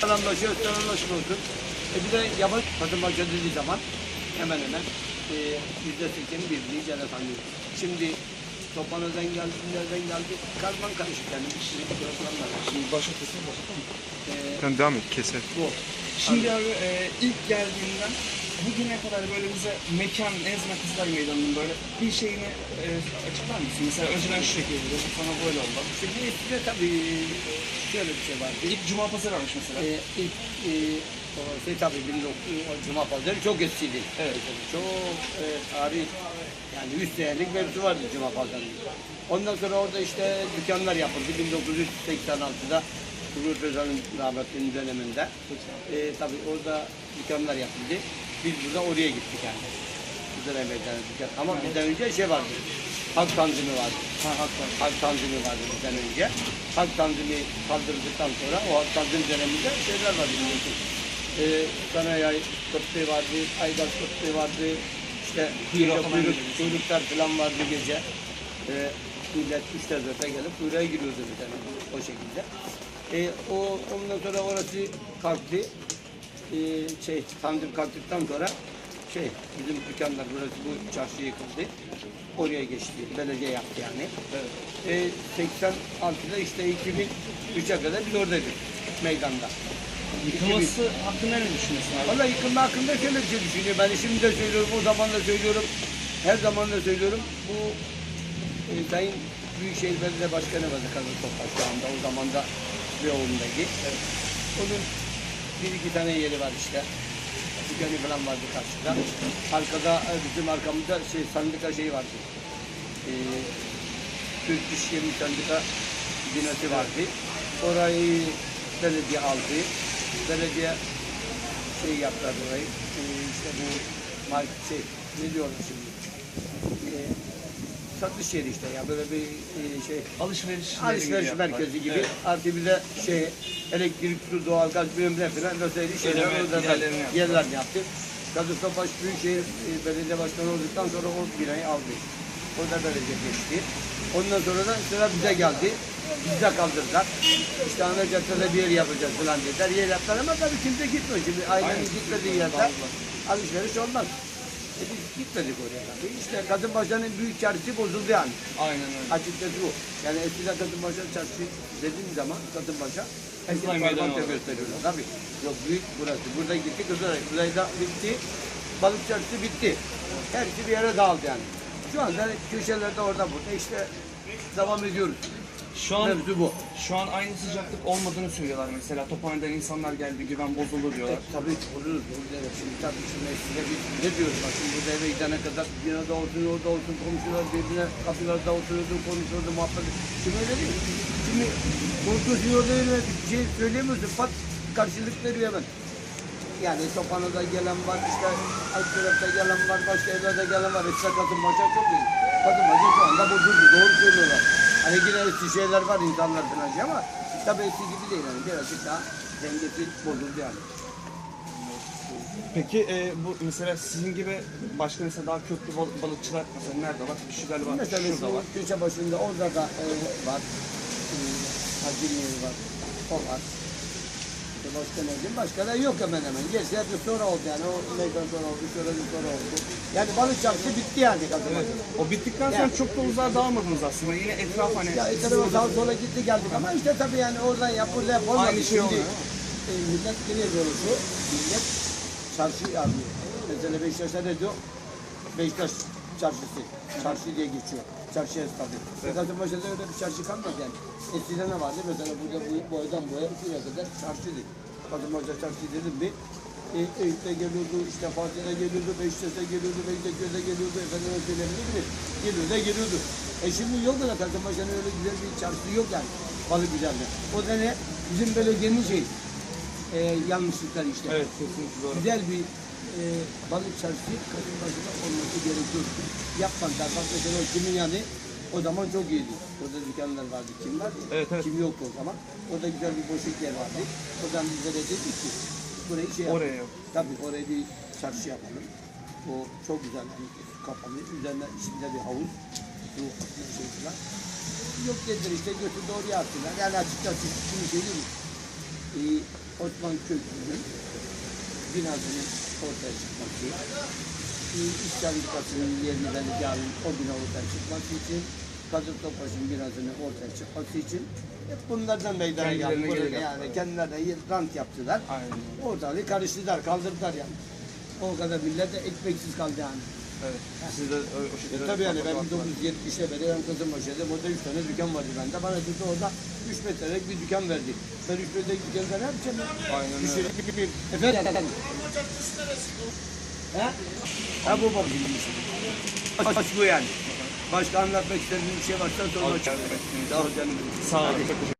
Selamlaşıyor, selamlaşmıyorsun. E bir de yabancı kadın başa dediği zaman hemen hemen e, yüzde sekseni birbirini iyice tanıyor. Şimdi Topanöz'den geldi, nereden geldi? Karman karışık yani. Şimdi başa kesin başa tamam. E, Sen devam et keser. bu. Şimdi abi e, ilk geldiğinden bugüne kadar böyle bize mekan Ezme Kızlar Meydanı'nın böyle bir şeyini e, açıklar mısın? Mesela önceden şu şekilde sonra böyle oldu. Şimdi eskide tabii şöyle bir şey vardı. İlk Cuma Pazarı varmış mesela. E, ilk e, şey tabii 1900 o Cuma Pazarı çok eskiydi. Evet. Çok e, tarih yani 100 senelik mevzu vardı Cuma Pazarı'nda. Ondan sonra orada işte dükkanlar yapıldı 1986'da Turgut Özal'ın rahmetlinin döneminde. E, tabii orada dükkanlar yapıldı. Biz burada oraya gittik yani. Güzel meydanı dükkan. Ama bizden önce şey vardı. Halk tanzimi vardı. Ha haklı. Halk tanzimi vardı bizden önce. Halk tanzimi kaldırdıktan sonra o halk tanzimi döneminde şeyler vardı biliyorsun. Ee, Kanayay kıtlığı vardı, Aygaz kıtlığı vardı. İşte Kuyruk kuyruklar falan vardı gece. Ee, millet üçte dörtte gelip kuyruğa giriyordu bir tane o şekilde. Ee, o ondan sonra orası kalktı. Ee, şey tanzim kalktıktan sonra şey bizim dükkanlar burası bu çarşı yıkıldı. Oraya geçti. Belediye yaptı yani. Evet. Ee, 86'da işte 2003'e kadar biz oradaydık meydanda. Yıkılması hakkında ne düşünüyorsun abi? Valla yıkılma hakkında şöyle bir şey düşünüyorum. Ben şimdi de söylüyorum, o zaman da söylüyorum. Her zaman da söylüyorum. Bu e, Sayın Büyükşehir Belediye Başkanı vardı Kazı Toprak şu anda. O zaman da Beyoğlu'ndaki. Onun bir iki tane yeri var işte. Dükkanı falan vardı karşıda. Arkada e, bizim arkamızda şey sandika şey vardı. E, Türk İş Yeri Sendika binası vardı. Orayı belediye aldı. Belediye şey yaptılar orayı. E, işte bu şey ne diyorlar şimdi? E, satış yeri işte ya böyle bir e, şey Alışveriş. alışveriş merkezi gibi. Artı bir de şey elektrik, su, doğalgaz bilmem falan özel şeyler Ödeme orada da yerlerini yaptı. yerler yaptı. Kadı Topaş Büyükşehir e, Belediye Başkanı olduktan sonra o binayı aldı. Orada belediye geçti. Ondan sonra da sıra bize geldi. Bizde kaldırdılar. İşte ana caddede bir yer yapacağız falan dediler. Yer yaptılar ama tabii kimse gitmiyor. Şimdi ailenin gitmediği yerde alışveriş olmaz. E biz gitmedik oraya tabii. İşte Kadınbaşı'nın büyük çarşısı bozuldu yani. Aynen öyle. Açıkçası bu. Yani eskiden Kadınbaşı çarşı dediğim zaman Kadınbaşı herkes Kızılay Meydanı parmakla var. gösteriyorlar. Tabii. Yok büyük burası. Burada gitti Kızılay. Kızılay'da bitti. Balık çarşısı bitti. Hepsi bir yere dağıldı yani. Şu anda köşelerde orada burada işte devam ediyoruz. Şu an Mevzu bu. şu an aynı sıcaklık olmadığını söylüyorlar mesela. Tophane'den insanlar geldi, güven bozuldu diyorlar. Tabii olur. Burada da şimdi tabii şimdi eskide biz ne diyoruz bak şimdi burada eve gidene kadar binada olsun orada olsun komşular birbirine kapılarda oturuyordu konuşuyordu muhabbet. Şimdi öyle değil. Şimdi konuşuyor değil mi? Bir şey söyleyemiyorsun. Pat karşılık veriyor hemen. Yani Topana'da gelen var, işte Alpırap'ta gelen var, başka yerlerde gelen var. Hepsi kadın başa çok iyi. Kadın başa şu anda bozuldu. Doğru söylüyorlar. Hani yine eski şeyler var insanlar falan şey ama tabii eski gibi değil. Yani birazcık daha dengesi bozuldu yani. Peki e, bu mesela sizin gibi başka mesela daha köklü bal- balıkçılar mesela nerede var? Şu galiba Mesela şurada şu var. köşe başında orada da e, var. E, Hacim yeri var. O var. Başka ne diyeyim? Başka da yok hemen hemen. Gerisi hep sonra oldu yani. O meydan sonra oldu, şurası sonra oldu. Yani balık çarşısı bitti yani Kasımpaşa. O bittikten sonra çok da uzağa dağılmadınız aslında. Yine etraf hani Ya etrafa sağa sola gitti geldik ama işte tabii yani oradan yap, burada yap. olmadı. Aynı şey Şimdi, olmuyor, E, millet yine doğrusu, millet çarşı arıyor. Mesela Beşiktaş'ta ne diyor? Beşiktaş çarşısı. Çarşı diye geçiyor. Çarşı esnafı. Evet. Kasımpaşa'da öyle bir çarşı kalmadı yani. Eskiden ne vardı? Mesela burada bu boydan boya şuraya kadar çarşıydı. Kasımpaşa çarşı dedim bir. E, Eyüp'te geliyordu, işte Fatih'e geliyordu, Beşiktaş'a geliyordu, Beşiktaş'a geliyordu, efendim söyleyebilir mi? Geliyordu da geliyordu. E şimdi yok da Kasımpaşa'nın öyle güzel bir çarşısı yok yani. Balık güzeldi. O da ne? Bizim belediyenin şey, e, yanlışlıklar işte. Evet kesinlikle doğru. Güzel bir e, balık çarşısı Kasımpaşa'da olması gerekiyor. Yapmadılar. Bak mesela o kimin yanı o zaman çok iyiydi. Orada dükkanlar vardı. Kim vardı? Evet, evet. Kim yoktu o zaman. Orada güzel bir boşluk yer vardı. Oradan biz de dedik ki burayı şey yapalım. Oraya. Tabii oraya bir çarşı yapalım. O çok güzel. Yani kapalı. Üzerine içinde bir havuz. Bu şey falan. Yok dediler işte götü doğru yaptılar. Yani açıkçası şunu söyleyeyim mi? Ee, Osman Köprü'nün binasının ortaya çıkması, e, İş Sendikası'nın yerini vereceği alın, o bina ortaya çıkması için, Kadir Topbaş'ın binasının ortaya çıkması için hep bunlardan meydana geldi. Kendilerine Buraya göre Yani kendilerine rant yaptılar. Aynen. Ortalığı karıştırdılar, kaldırdılar yani. O kadar millet de ekmeksiz kaldı yani. Evet. Siz de o, o E şekilde... tabii yani ben fotoğraflar- 1970'te beri ben kızım başladım. Orada 3 tane dükkan vardı bende. Bana dedi orada 3 metrelik bir dükkan verdi. Ben 3 metrelik dükkanı ne yapacağım? Aynen öyle. Düşürüp Efendim? He? Ha bu bak. Aç bu yani. Başka anlatmak istediğin bir şey varsa çık. evet. Sağ ol canım. Sağ olun.